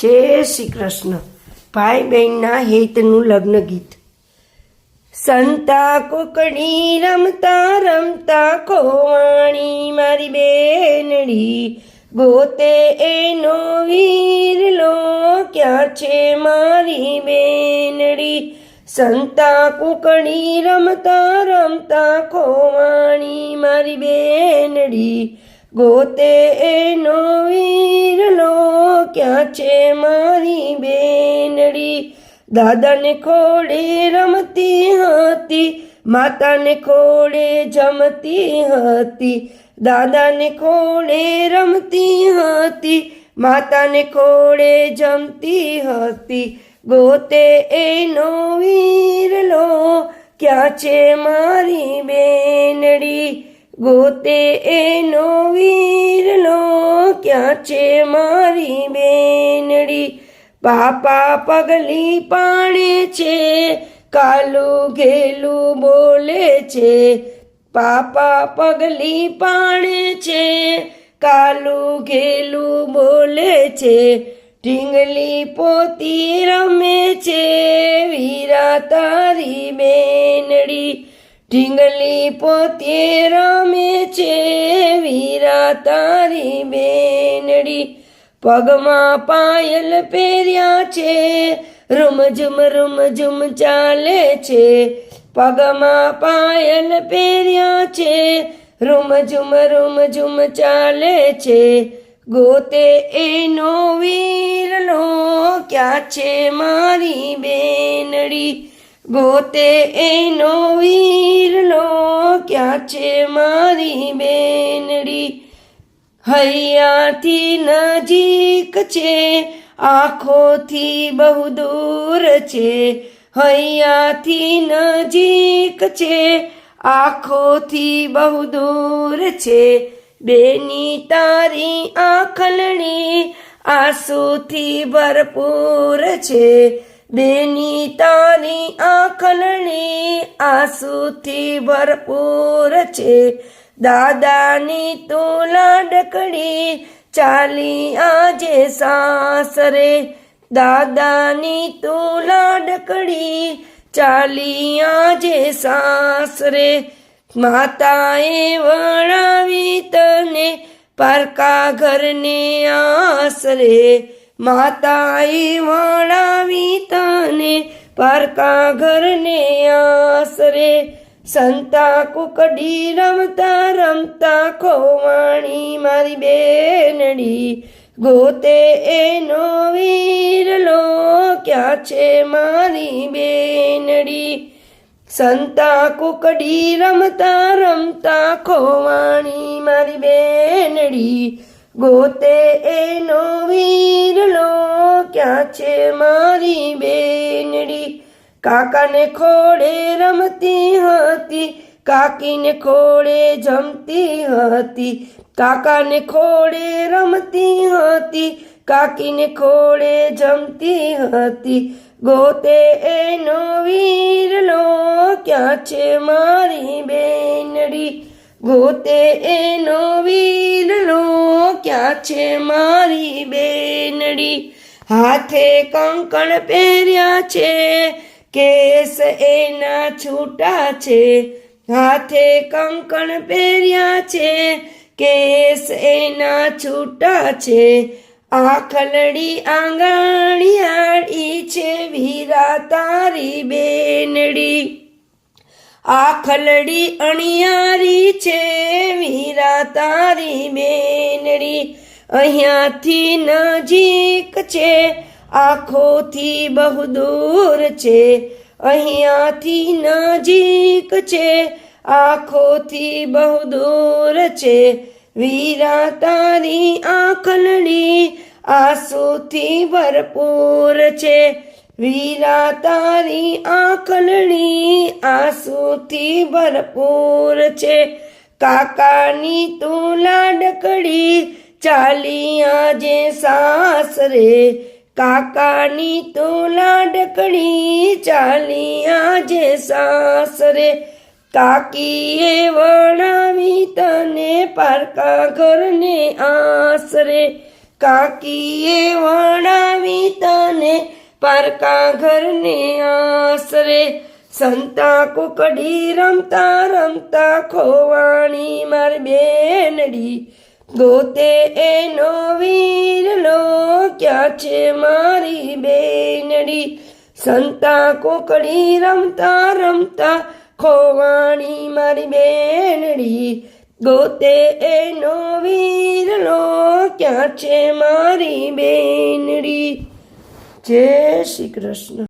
જય શ્રી કૃષ્ણ. ભાઈ બહેનના હેતનું લગ્ન ગીત. સંતા કોકડી રમતા રમતા ખોવાણી, મારી બેનડી, ગોતે એનો વીરલો ક્યાં છે મારી બેનડી. સંતા કુકડી રમતા રમતા ખોવાણી, મારી બેનડી ગોતે એનો વીરલો ક્યાં છે મારી બેનડી. દાદાને ખોડે રમતી હતી, માતાને ખોડે જમતી હતી. દાદાને ખોડે રમતી હતી, માતાને ખોડે જમતી હતી. ગોતે એનો વીરલો ક્યાં છે મારી બેનડી. ગોતે એનો વીરલો ક્યાં છે મારી બેનડી? પાપા પગલી પાણે છે, કાલું ઘેલું બોલે છે. પાપા પગલી પાણે છે, કાલું ઘેલું બોલે છે. ઢીંગલી પોતી રમે છે, વીરા તારી બેનડી. ઢીંગલી પોતે રમે છે, વીરા તારી બેનડી. પગમાં પાયલ પહેર્યા છે, રૂમઝુમ રૂમઝુમ ચાલે છે. પગમાં પાયલ પહેર્યા છે, રૂમઝુમ રૂમઝુમ ચાલે છે. ગોતે એનો વીરલો ક્યાં છે મારી બેનડી? ગોતે એનો વીરલો ક્યાં છે મારી બેનડી. હૈયાથી નજીક છે, આંખોથી બહુ દૂર છે. હૈયાથી નજીક છે, આંખોથી બહુ દૂર છે. બેની તારી આંખલણી આંસુથી ભરપૂર છે. બેની તારી આંખલણી આંસુથી ભરપૂર છે. દાદાની તું લાડકડી ચાલી આજે સાસરે દાદાની તું લાડકડી ચાલી આજે સાસરે માતાએ વણાવી તને પારકા ઘરને આસરે માતાએ તને પારકા ઘરને આસરે સંતા કુકડી રમતા રમતા ખોવાણી મારી બેનડી, ગોતે એનો વીરલો ક્યાં છે મારી બેનડી. સંતા કુકડી રમતા રમતા ખોવાણી મારી બેનડી, ગોતે એનો વીરલો ક્યાં છે મારી બેનડી કાકાને ખોડે રમતી હતી, કાકીને ખોડે જમતી હતી, કાકાને ખોળે રમતી હતી, કાકીને ખોડે જમતી હતી. ગોતે એનો વીરલો, ક્યાં છે મારી બેનડી? ગોતે એનો વીરલો, ક્યાં છે મારી બેનડી? હાથે કંકણ પહેર્યા છે કેસ એના છૂટા છે, હાથે કંકણ પહેર્યા છે, કેસ એના છૂટા છે, આખલડી આંગણિયાળી છે, વીરા તારી બેનડી. આખલડી અણિયારી છે, વીરા તારી બેનડી. અહીંયાથી નજીક છે આંખોથી બહુ દૂર છે, અહીંયાથી નજીક છે. આંખોથી બહુ દૂર છે, વીરા તારી આંખલડી આંસુથી ભરપૂર છે. વીરા તારી આંખલડી આંસુથી ભરપૂર છે. કાકાની તું લાડકડી ચાલી આજે સાસરે કાકાની તો લાડકડી ચાલી આજે સાસરે. કાકીએ વણાવી તને પારકા ઘરને આસરે કાકીએ વણાવી પારકા ઘરને આશરે. સંતા કુકડી રમતા રમતા ખોવાણી માર બેનડી ગોતે એનો વીરલો ક્યાં છે મારી બેનડી? સંતા કોકડી રમતા રમતા ખોવાણી મારી બેનડી. ગોતે એનો વીરલો ક્યાં છે મારી બેનડી? જય શ્રી કૃષ્ણ.